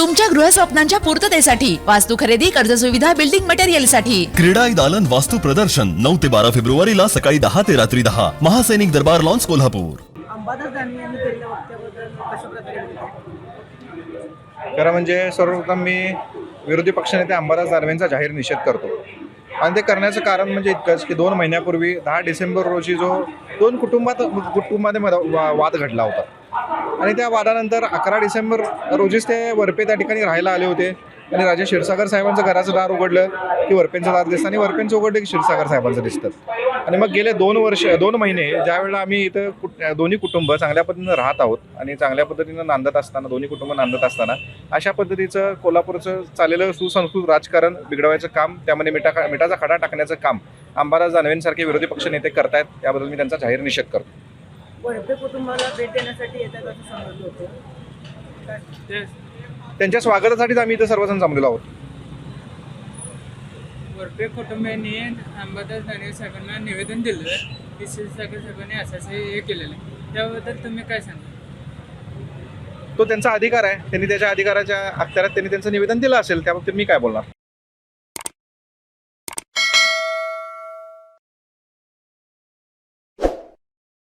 तुमच्या गृहस्वप्नांच्या पूर्ततेसाठी वास्तू खरेदी कर्ज सुविधा बिल्डिंग मटेरियलसाठी क्रीडाई दालन वास्तु प्रदर्शन नऊ ते बारा फेब्रुवारीला सकाळी दहा ते रात्री दहा. महासैनिक दरबार लॉन्स कोल्हापूर? खरं म्हणजे सर्वप्रथम मी विरोधी पक्षनेते अंबादास दानवेंचा जाहीर निषेध करतो. आणि ते करण्याचं कारण म्हणजे इतकंच की दोन महिन्यापूर्वी दहा डिसेंबर रोजी जो दोन कुटुंबात कुटुंबामध्ये वाद घडला होता. आणि त्या वादानंतर अकरा डिसेंबर रोजीच ते वरपे त्या ठिकाणी राहायला आले होते. आणि राजे क्षीरसागर साहेबांचं घराचं दार उघडलं की वरपेंचं दार दिसतं आणि वरपेंचं उघडलं की क्षीरसागर साहेबांचं दिसतं. आणि मग गेले दोन वर्ष दोन महिने ज्यावेळेला आम्ही इथं कुट दोन्ही कुटुंब चांगल्या पद्धतीनं राहत आहोत आणि चांगल्या पद्धतीनं नांदत असताना दोन्ही कुटुंब नांदत असताना अशा पद्धतीचं कोल्हापूरचं चाललेलं सुसंस्कृत राजकारण बिघडवायचं काम त्यामध्ये मिठा मिठाचा खडा टाकण्याचं काम अंबादास जानवेंसारखे विरोधी पक्ष नेते करतायत त्याबद्दल मी त्यांचा जाहीर निषेध करतो. वरपे कुटुंबाला भेट देण्यासाठी येतात असं समजलं होतं? त्यांच्या स्वागतासाठीच आम्ही इथं सर्वजण जमलेलो आहोत. वरपे कुटुंबियांनी अंबादास दानवे साहेबांना निवेदन दिलं. की क्षीरसागर साहेबांनी असं असं हे केलेलं आहे. त्याबद्दल तुम्ही काय सांगा तो त्यांचा अधिकार आहे. त्यांनी त्याच्या अधिकाराच्या अखत्यारात त्यांनी त्यांचं निवेदन दिलं असेल त्याबाबतीत मी काय बोलणार?